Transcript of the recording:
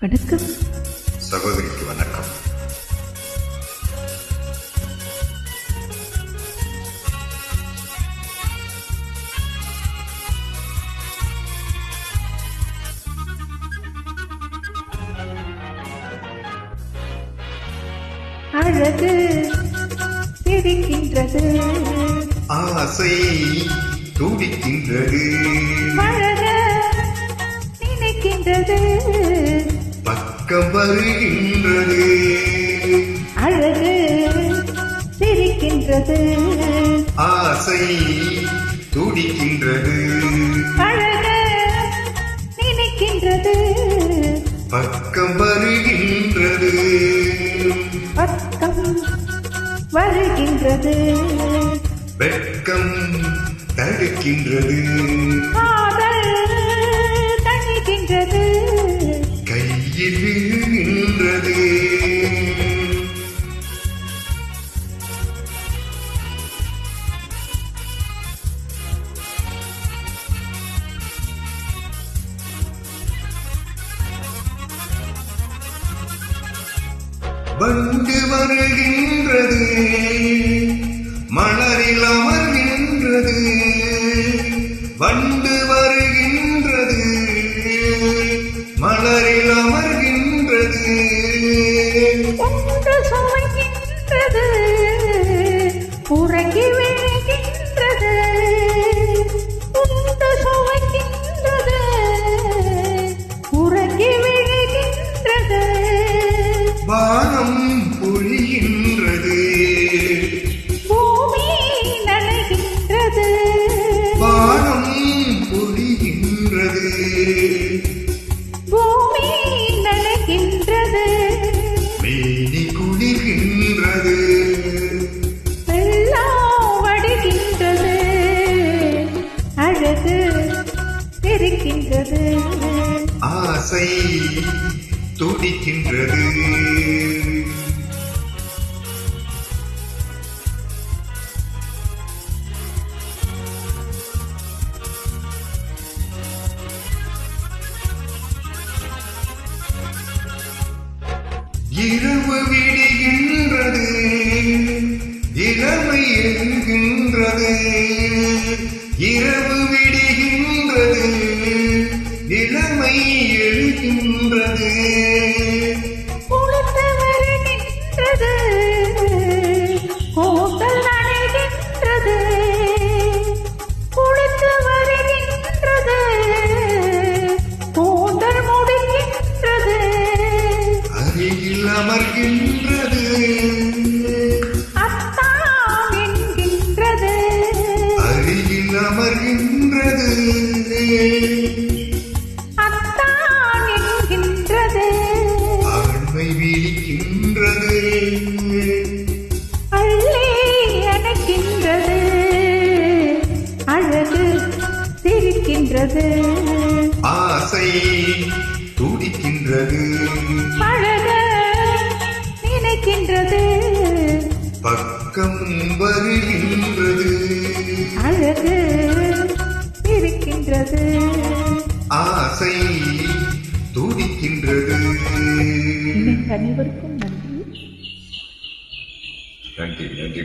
வணக்கம். சகோதரிக்கு வணக்கம். அழகு சிரிக்கின்றது ஆசை துடிக்கின்றது மழக நினைக்கின்றது. பக்கம் வருகின்றது. அழகு சிரிக்கின்றது. ஆசை துடிக்கின்றது. அழக நினைக்கின்றது. பக்கம் வருகின்றது. பக்கம் வருகின்றது. வெட்கம் தடுக்கின்றது. வந்து வருகின்றது. மலரில் அமர்கின்றது. வந்து வருகின்றது. மலரில் அமர்கின்றது. ஒன்று சுவைக்கின்றது வானம் பொழிகின்றது. பூமி நனைகின்றது. வானம் பொழிகின்றது. பூமி நனைகின்றது. மேனி குளிர்கின்றது. வெள்ளம் வடிகின்றது. அழகு சிரிக்கின்றது ஆசை துடிக்கின்றது. இரவு விடுகின்றது இளமை எழுகின்றது இரவு விடுகின்ற முடிக்கின்றது அருகில் அமர்கின்றது. அருகில் அமர்கின்றது. சிரிக்கின்றது ஆசை துடிக்கின்றது. அழக நினைக்கின்றது. பக்கம் வருகின்றது. அழகு சிரிக்கின்றது ஆசை துடிக்கின்றது. அனைவருக்கும் நன்றி நன்றி நன்றி.